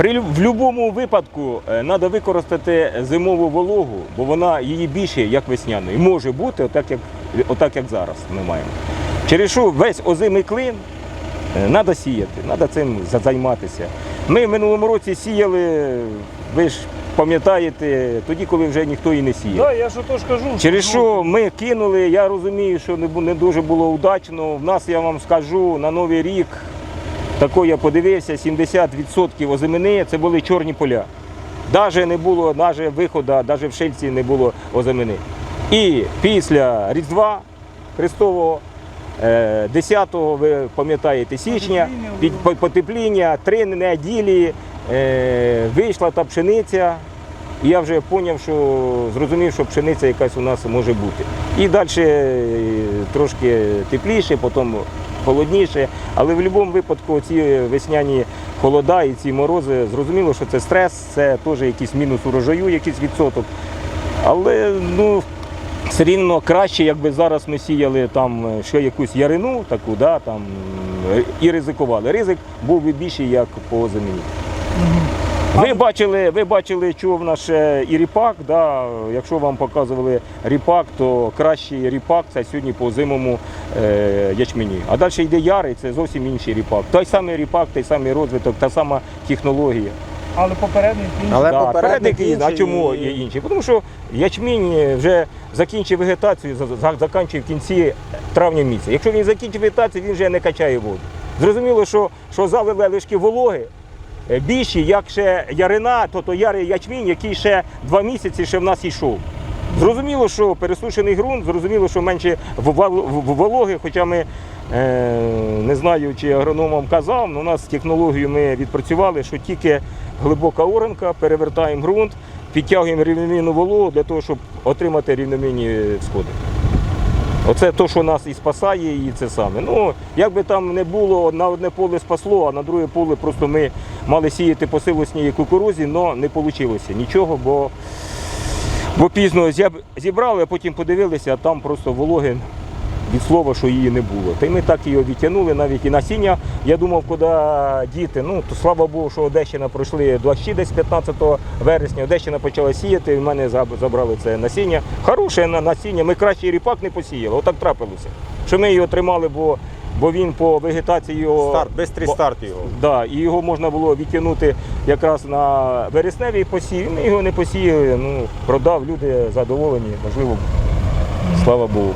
При в будь-якому випадку треба використати зимову вологу, бо вона її більше, як весняної. Може бути отак, як, отак, як зараз ми маємо. Через що весь озимий клин треба сіяти, треба цим займатися. Ми в минулому році сіяли, ви ж пам'ятаєте, тоді, коли вже ніхто і не сіяв. Да, я ж то ж кажу. Через ну, що ми кинули, я розумію, що не дуже було удачно. В нас, я вам скажу, на Новий рік, тако я подивився, 70% озимини це були чорні поля. Навіть не було навіть виходу, навіть в Шельці не було озимини. І після Різдва Христового, е, 10-го, ви пам'ятаєте, січня, Потепління три неділі е, вийшла та пшениця. І я вже зрозумів, що зрозумів, що пшениця якась у нас може бути. І далі трошки тепліше, потім холодніше. Але в будь-якому випадку ці весняні холода і ці морози, зрозуміло, що це стрес, це теж якийсь мінус урожаю, якийсь відсоток. Але ну, все рівно краще, якби зараз ми сіяли там е, ще якусь ярину таку, да, там, е, і ризикували. Ризик був би більший, як по землі. Ви бачили, ви бачили, що в нас ще і ріпак. Да? Якщо вам показували ріпак, то кращий ріпак це сьогодні по зимому е, ячмені. А далі йде ярий, це зовсім інший ріпак. Той самий ріпак, той самий розвиток, та сама технологія. Але попередник інший. Але Да, попередник передник є, а чому і- є інші? Тому що ячмінь вже закінчив вегетацію, за- за- закінчив в кінці травня місяця. Якщо він закінчив вегетацію, він вже не качає воду. Зрозуміло, що, що залили лишки вологи е, більші, як ще ярина, то то ярий ячмінь, який ще два місяці ще в нас йшов. Зрозуміло, що пересушений ґрунт, зрозуміло, що менше вологи, хоча ми е, не знаю, чи агроном вам казав, але у нас технологію ми відпрацювали, що тільки глибока оранка, перевертаємо ґрунт, підтягуємо рівномірну вологу для того, щоб отримати рівномірні сходи. Оце те, що нас і спасає, і це саме. Ну, як би там не було, на одне поле спасло, а на друге поле просто ми мали сіяти по силосній кукурузі, але не вийшло нічого, бо, бо пізно зібрали, а потім подивилися, а там просто вологи від слова, що її не було. Та й ми так її відтягнули, навіть і насіння. Я думав, куди діти. Ну, то слава Богу, що Одещина пройшли дощі десь 15 вересня. Одещина почала сіяти, і в мене забрали це насіння. Хороше насіння. Ми краще ріпак не посіяли. Отак трапилося. Що ми його тримали, бо, бо він по вегетації його. Старт, бистрий старт його. Да, і його можна було відтягнути якраз на вересневий посів. Ми його не посіяли, ну, продав, люди задоволені, можливо, слава Богу.